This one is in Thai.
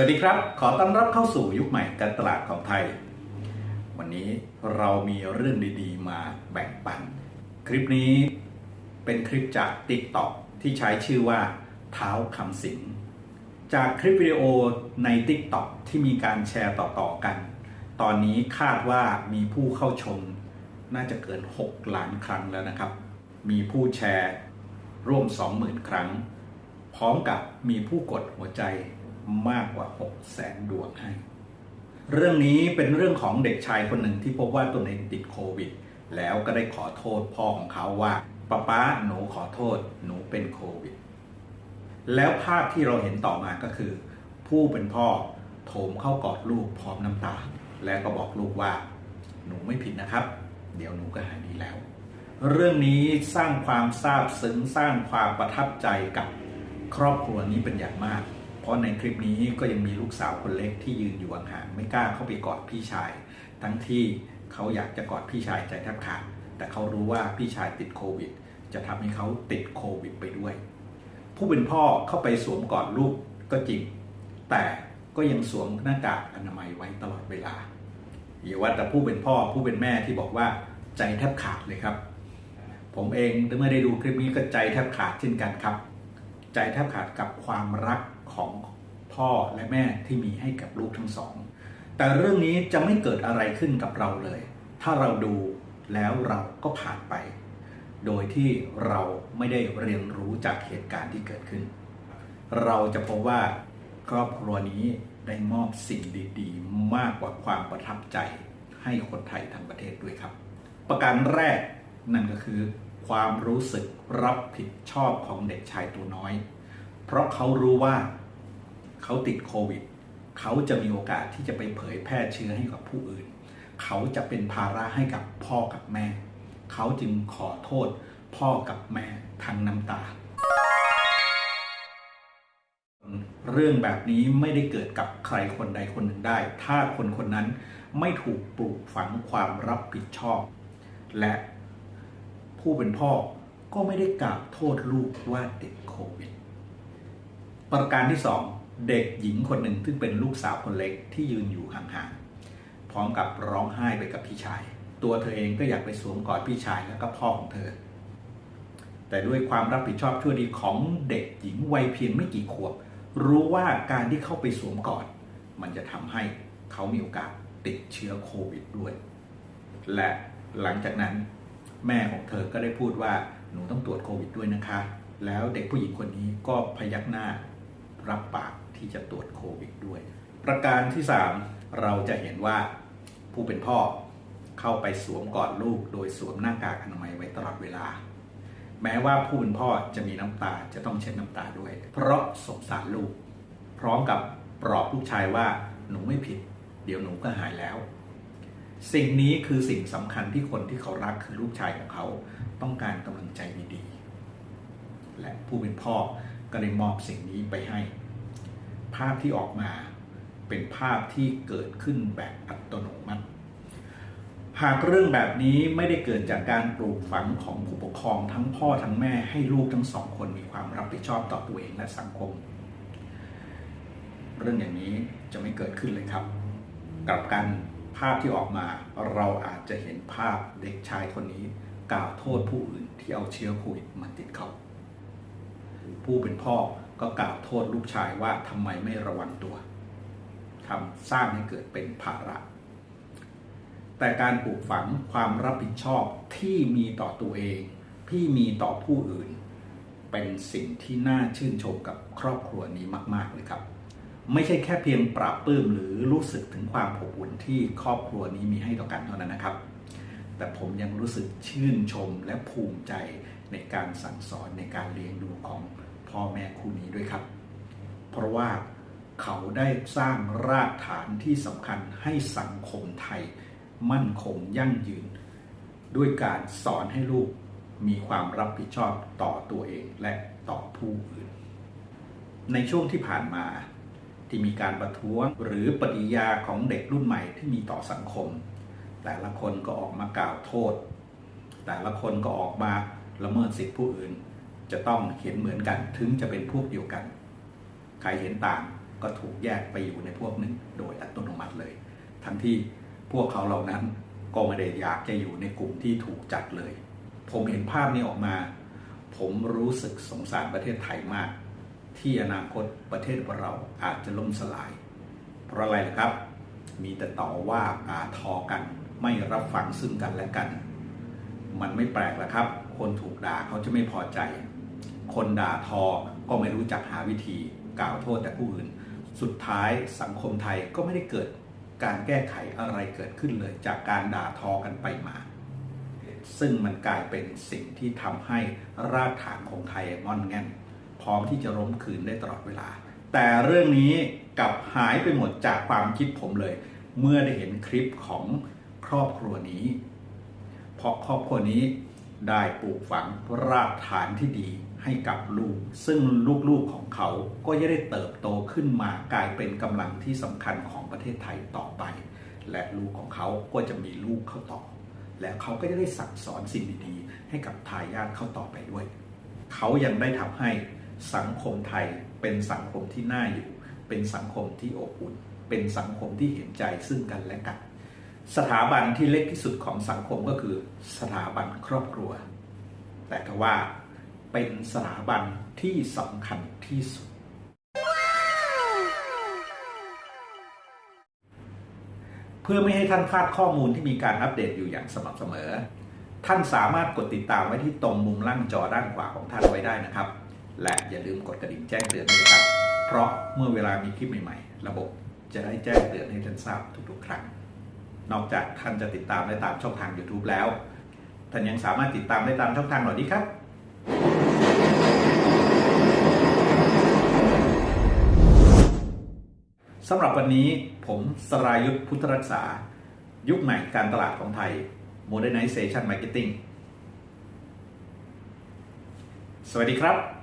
วัสดีครับ ขอต้อนรับเข้าสู่ยุคใหม่การตลาดของไทย วันนี้เรามีเรื่องดีๆ มาแบ่งปัน คลิปนี้เป็นคลิปจาก t ิ k t o k ที่ใช้ชื่อว่าเท้าคำสิง จากคลิปวิดีโอใน t ิ k t o k ที่มีการแชร์ต่อๆกัน ตอนนี้คาดว่ามีผู้เข้าชม น่าจะเกิน 6 ล้านครั้งแล้วนะครับ มีผู้แชร์ร่วม 20,000 ครั้ง พร้อมกับมีผู้กดหัวใจ มากกว่า6แสนดวงให้ เรื่องนี้เป็นเรื่องของเด็กชายคนหนึ่งที่พบว่าตนเองติดโควิด แล้วก็ได้ขอโทษพ่อของเขาว่าป้าป้าหนูขอโทษ หนูเป็นโควิด แล้วภาพที่เราเห็นต่อมาก็คือ ผู้เป็นพ่อโถมเข้ากอดลูกพร้อมน้ำตา แล้วก็บอกลูกว่า หนูไม่ผิดนะครับ เดี๋ยวหนูก็หายดีแล้ว เรื่องนี้สร้างความซาบซึ้งสร้างความประทับใจกับครอบครัวนี้เป็นอย่างมาก เพราะในคลิปนี้ก็ยังมีลูกสาวคนเล็กที่ยืนอยู่ห่างๆไม่กล้าเข้าไปกอดพี่ชาย ทั้งที่เขาอยากจะกอดพี่ชายใจแทบขาดแต่เขารู้ว่าพี่ชายติดโควิด จะทำให้เขาติดโควิดไปด้วย ผู้เป็นพ่อเข้าไปสวมกอดลูกก็จริง แต่ก็ยังสวมหน้ากากอนามัยไว้ตลอดเวลาอย่าว่าแต่ผู้เป็นพ่อผู้เป็นแม่ที่บอกว่าใจแทบขาดเลยครับ ผมเองเมื่อได้ดูคลิปนี้ก็ใจแทบขาดเช่นกันครับ ใจแทบขาดกับความรัก ของพ่อและแม่ที่มีให้กับลูกทั้งสอง แต่เรื่องนี้จะไม่เกิดอะไรขึ้นกับเราเลย ถ้าเราดูแล้วเราก็ผ่านไป โดยที่เราไม่ได้เรียนรู้จากเหตุการณ์ที่เกิดขึ้น เราจะพบว่าครอบครัวนี้ได้มอบสิ่งดีๆ มากกว่าความประทับใจให้คนไทยทั้งประเทศด้วยครับ ประการแรกนั่นก็คือ ความรู้สึกรับผิดชอบของเด็กชายตัวน้อย เพราะเขารู้ว่า เขาติดโควิด เขาจะมีโอกาสที่จะไปเผยแพร่เชื้อให้กับผู้อื่น เขาจะเป็นภาระให้กับพ่อกับแม่ เขาจึงขอโทษพ่อกับแม่ทั้งน้ำตา เรื่องแบบนี้ไม่ได้เกิดกับใครคนใดคนหนึ่งได้ ถ้าคนคนนั้นไม่ถูกปลูกฝังความรับผิดชอบ และผู้เป็นพ่อก็ไม่ได้กล่าวโทษลูกว่าติดโควิด ประการที่สอง เด็กหญิงคนหนึ่งซึ่งเป็นลูกสาวคนเล็กที่ยืนอยู่ห่างๆ พร้อมกับร้องไห้ไปกับพี่ชาย ตัวเธอเองก็อยากไปสวมกอดพี่ชายแล้วก็พ่อของเธอ แต่ด้วยความรับผิดชอบชั่วดีของเด็กหญิงวัยเพียงไม่กี่ขวบ รู้ว่าการที่เข้าไปสวมกอด มันจะทำให้เขามีโอกาสติดเชื้อโควิดด้วย และหลังจากนั้นแม่ของเธอก็ได้พูดว่าหนูต้องตรวจโควิดด้วยนะคะ แล้วเด็กผู้หญิงคนนี้ก็พยักหน้ารับปาก ที่จะตรวจโควิดด้วย ประการที่ 3 เราจะเห็นว่าผู้เป็นพ่อเข้าไปสวมกอดลูก โดยสวมหน้ากากอนามัยไว้ตลอดเวลา แม้ว่าผู้เป็นพ่อจะมีน้ำตาจะต้องเช็ดน้ำตาด้วย เพราะสงสารลูก พร้อมกับปลอบลูกชายว่าหนูไม่ผิด เดี๋ยวหนูก็หายแล้ว สิ่งนี้คือสิ่งสำคัญที่คนที่เขารักคือลูกชายของเขา ต้องการกำลังใจดีๆและผู้เป็นพ่อก็ได้มอบสิ่งนี้ไปให้ ภาพที่ออกมาเป็นภาพที่เกิดขึ้นแบบอัตโนมัติ หากเรื่องแบบนี้ไม่ได้เกิดจากการปลูกฝังของผู้ปกครองทั้งพ่อทั้งแม่ให้ลูกทั้งสองคนมีความรับผิดชอบต่อตัวเองและสังคม เรื่องอย่างนี้จะไม่เกิดขึ้นเลยครับ กลับกันภาพที่ออกมาเราอาจจะเห็นภาพเด็กชายคนนี้ กล่าวโทษผู้อื่นที่เอาเชื้อโควิดมาติดเขา ผู้เป็นพ่อ ก็กล่าวโทษลูกชายว่าทำไมไม่ระวังตัวทำสร้างให้เกิดเป็นภาระ แต่การปลูกฝังความรับผิดชอบที่มีต่อตัวเอง ที่มีต่อผู้อื่น เป็นสิ่งที่น่าชื่นชมกับครอบครัวนี้มาก ๆ เลยครับ ไม่ใช่แค่เพียงปราบปลื้มหรือรู้สึกถึงความอบอุ่นที่ครอบครัวนี้มีให้ต่อกันเท่านั้นนะครับ แต่ผมยังรู้สึกชื่นชมและภูมิใจในการสั่งสอนในการเลี้ยงดูของ พ่อแม่คู่นี้ด้วยครับ เพราะว่าเขาได้สร้างรากฐานที่สำคัญให้สังคมไทย มั่นคงยั่งยืน ด้วยการสอนให้ลูกมีความรับผิดชอบต่อตัวเองและต่อผู้อื่น ในช่วงที่ผ่านมา ที่มีการประท้วงหรือปฏิยาของเด็กรุ่นใหม่ที่มีต่อสังคม แต่ละคนก็ออกมากล่าวโทษ แต่ละคนก็ออกมาละเมิดสิทธิผู้อื่น จะต้องเห็นเหมือนกันถึงจะเป็นพวกเดียวกัน ใครเห็นต่างก็ถูกแยกไปอยู่ในพวกหนึ่งโดยอัตโนมัติเลย ทั้งที่พวกเขาเหล่านั้นก็ไม่ได้อยากจะอยู่ในกลุ่มที่ถูกจัดเลย ผมเห็นภาพนี้ออกมา ผมรู้สึกสงสารประเทศไทยมาก ที่อนาคตประเทศเราอาจจะล่มสลาย เพราะอะไรล่ะครับ มีแต่ต่อว่าอาทอกัน ไม่รับฟังซึ่งกันและกัน มันไม่แปลกแล้วครับ คนถูกด่าเขาจะไม่พอใจ คนด่าทอก็ไม่รู้จักหาวิธีกล่าวโทษแต่ผู้อื่น สุดท้ายสังคมไทยก็ไม่ได้เกิดการแก้ไขอะไรเกิดขึ้นเลยจากการด่าทอกันไปมา ซึ่งมันกลายเป็นสิ่งที่ทำให้รากฐานของไทยงอนแง่นพร้อมที่จะล้มคืนได้ตลอดเวลา แต่เรื่องนี้กลับหายไปหมดจากความคิดผมเลย เมื่อได้เห็นคลิปของครอบครัวนี้ เพราะครอบครัวนี้ได้ปลูกฝังรากฐานที่ดี ให้กับลูก ซึ่งลูกๆของเขาก็จะได้เติบโตขึ้นมากลายเป็นกำลังที่สำคัญของประเทศไทยต่อไป และลูกของเขาก็จะมีลูกเขาต่อ และเขาก็จะได้สั่งสอนสิ่งดีๆ ให้กับทายาทเขาต่อไปด้วย เขายังได้ทำให้สังคมไทยเป็นสังคมที่น่าอยู่ เป็นสังคมที่อบอุ่น เป็นสังคมที่เห็นใจซึ่งกันและกัน สถาบันที่เล็กที่สุดของสังคมก็คือ สถาบันครอบครัว แต่ทว่า เป็นสถาบันที่สำคัญที่สุด เพื่อไม่ให้ท่านพลาดข้อมูลที่มีการอัปเดตอยู่อย่างสม่ำเสมอ ท่านสามารถกดติดตามไว้ที่ตรงมุมล่างจอด้านขวาของท่านไว้ได้นะครับ และอย่าลืมกดกระดิ่งแจ้งเตือนด้วยนะครับ เพราะเมื่อเวลามีคลิปใหม่ๆ ระบบจะได้แจ้งเตือนให้ท่านทราบทุกๆ ครั้ง นอกจากท่านจะติดตามได้ตามช่องทาง YouTube แล้ว ท่านยังสามารถติดตามได้ตามช่องทางเหล่านี้ครับ สำหรับวันนี้ผมสรายุทธพุทธรักษา ยุคใหม่การตลาดของไทย Modernization Marketing สวัสดีครับ